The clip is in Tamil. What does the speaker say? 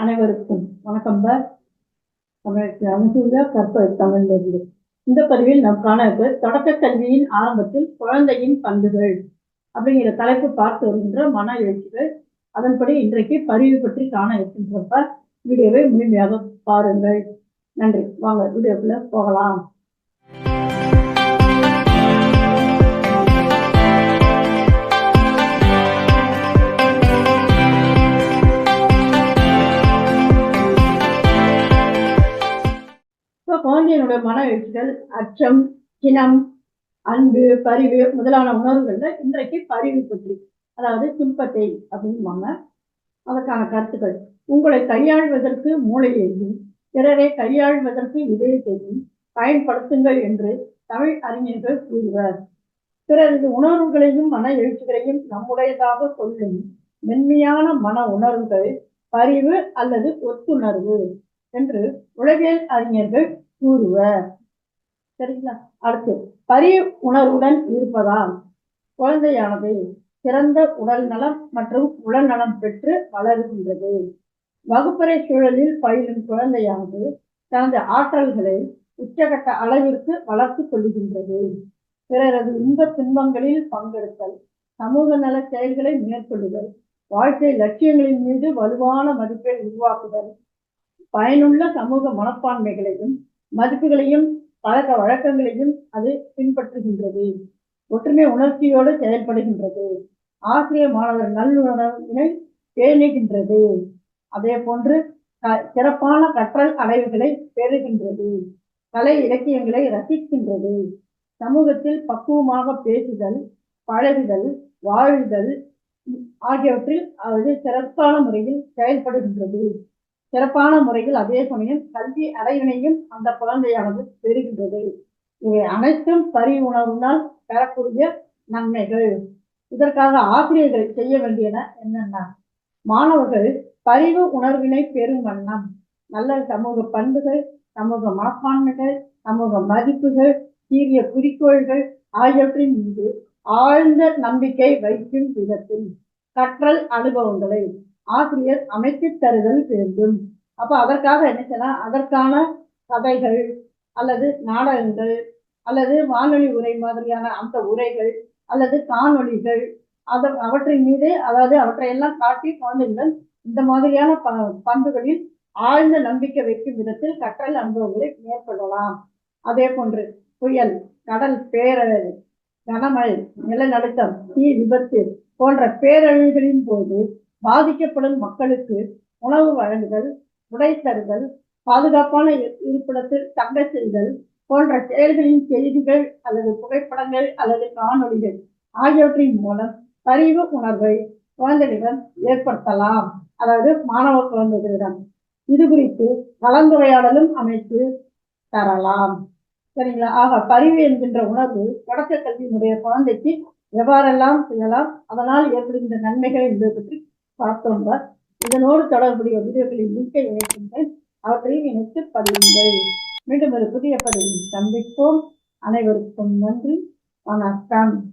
அனைவருக்கும் வணக்கம் பர் தமிழகத்தில் அனுகூல கற்ப தமிழிலிருந்து இந்த பதிவில் நாம் காணது தொடக்க கல்வியின் ஆரம்பத்தில் குழந்தையின் பண்புகள் அப்படிங்கிற தலைப்பு பார்த்து வருகின்ற மன எழுச்சிகள். அதன்படி இன்றைக்கு பதிவு பற்றி காண இருக்கின்றப்ப வீடியோவை முழுமையாக பாருங்கள். நன்றி. வாங்க வீடியோக்குள்ள போகலாம். குழந்தையினுடைய மன எழுச்சிகள் அச்சம் சினம் அன்பு பரிவு முதலான உணர்வுகள்ல இன்றைக்கு பரிவு பற்றி அதாவது துன்பத்தை அப்படின்வாங்க அதற்கான கருத்துக்கள். உங்களை கையாள்வதற்கு மூளையையும் பிறரை கையாள்வதற்கு இதயத்தையும் பயன்படுத்துங்கள் என்று தமிழ் அறிஞர்கள் கூறுவர். பிறரது உணர்வுகளையும் மன எழுச்சிகளையும் நம்முடையதாக கொள்ளும் மென்மையான மன உணர்வுகள் பரிவு அல்லது ஒத்துணர்வு என்று உளவியல் அறிஞர்கள் கூறுவ சரிங்களா? அடுத்து பரி உணர்வுடன் இருப்பதால் குழந்தையானது சிறந்த உடல் நலம் மற்றும் உடல் நலம் பெற்று வளருகின்றது. வகுப்பறை சூழலில் பயிலும் குழந்தையானது தனது ஆற்றல்களை உச்சகட்ட அளவிற்கு வளர்த்து கொள்ளுகின்றது. பிறரது இன்ப துன்பங்களில் பங்கெடுத்தல் சமூக நல செயல்களை மேற்கொள்ளுதல் வாழ்க்கை லட்சியங்களின் மீது வலுவான மதிப்பை உருவாக்குதல் பயனுள்ள சமூக மனப்பான்மைகளையும் மதிப்புகளையும் பழக்க வழக்கங்களையும் அது பின்பற்றுகின்றது. ஒற்றுமை உணர்ச்சியோடு செயல்படுகின்றது. ஆசிரியர் மாணவர் நல்லுணர்வினை பேணுகின்றது. அதே போன்று சிறப்பான கற்றல் அடைவுகளை பெறுகின்றது. கலை இலக்கியங்களை ரசிக்கின்றது. சமூகத்தில் பக்குவமாக பேசுதல் பழகுதல் வாழுதல் ஆகியவற்றில் அது சிறப்பான முறையில் செயல்படுகின்றது. சிறப்பான முறையில் அதே சமயம் கல்வி அடைவினையும் அந்த குழந்தையானது பெறுகின்றது. இவை அனைத்தும் பரி உணர்வுனால் பெறக்கூடிய நன்மைகள். இதற்காக ஆசிரியர்கள் செய்ய வேண்டியன என்னென்ன மாணவர்கள் பரிவு உணர்வினை பெறும் வண்ணம். நல்ல சமூக பண்புகள் சமூக மனப்பான்மைகள் சமூக மதிப்புகள் சீரிய குறிக்கோள்கள் ஆகியவற்றின் மீது ஆழ்ந்த நம்பிக்கை வைக்கும் விதத்தில் கற்றல் அனுபவங்களை ஆசிரியர் அமைத்து தருதல் வேண்டும். அப்ப அதற்காக என்ன செய்யலாம்? அதற்கான கதைகள் அல்லது நாடகங்கள் அல்லது வானொலி உரை மாதிரியான அந்த உரைகள் அல்லது காணொளிகள் அத அவற்றின் மீது அதாவது அவற்றையெல்லாம் காட்டி குழந்தைகள் இந்த மாதிரியான ப பண்புகளில் ஆழ்ந்த நம்பிக்கை வைக்கும் விதத்தில் கற்றல் அனுபவங்களை மேற்கொள்ளலாம். அதே போன்று புயல் கடல் பேரழகு கனமழை நிலநடுக்கம் தீ விபத்து போன்ற பேரழிவுகளின் போது பாதிக்கப்படும் மக்களுக்கு உணவு வழங்குதல் உடை தருதல் பாதுகாப்பான இருப்பிடத்தில் தங்க செய்தல் போன்ற செயல்களின் செய்திகள் அல்லது புகைப்படங்கள் அல்லது காணொலிகள் ஆகியவற்றின் மூலம் பரிவு உணர்வை குழந்தைகளிடம் ஏற்படுத்தலாம். அதாவது மாணவ குழந்தைகளிடம். இது குறித்து கலந்துரையாடலும் அமைத்து தரலாம். சரிங்களா? ஆக பரிவு என்கின்ற உணர்வு தொடக்க கல்வியினுடைய குழந்தைக்கு எவ்வாறெல்லாம் செய்யலாம் அதனால் ஏற்படுகின்ற நன்மைகள் என்பது பற்றி பார்த்தோங்க இதனோடு தொடர்புடைய வீடியோக்களின் லிங்கை இணைக்கின்றேன் அவற்றையும் இணைத்து பதிவுங்கள் மீண்டும் ஒரு புதிய பதிவில் சந்திப்போம். அனைவருக்கும் நன்றி. வணக்கம்.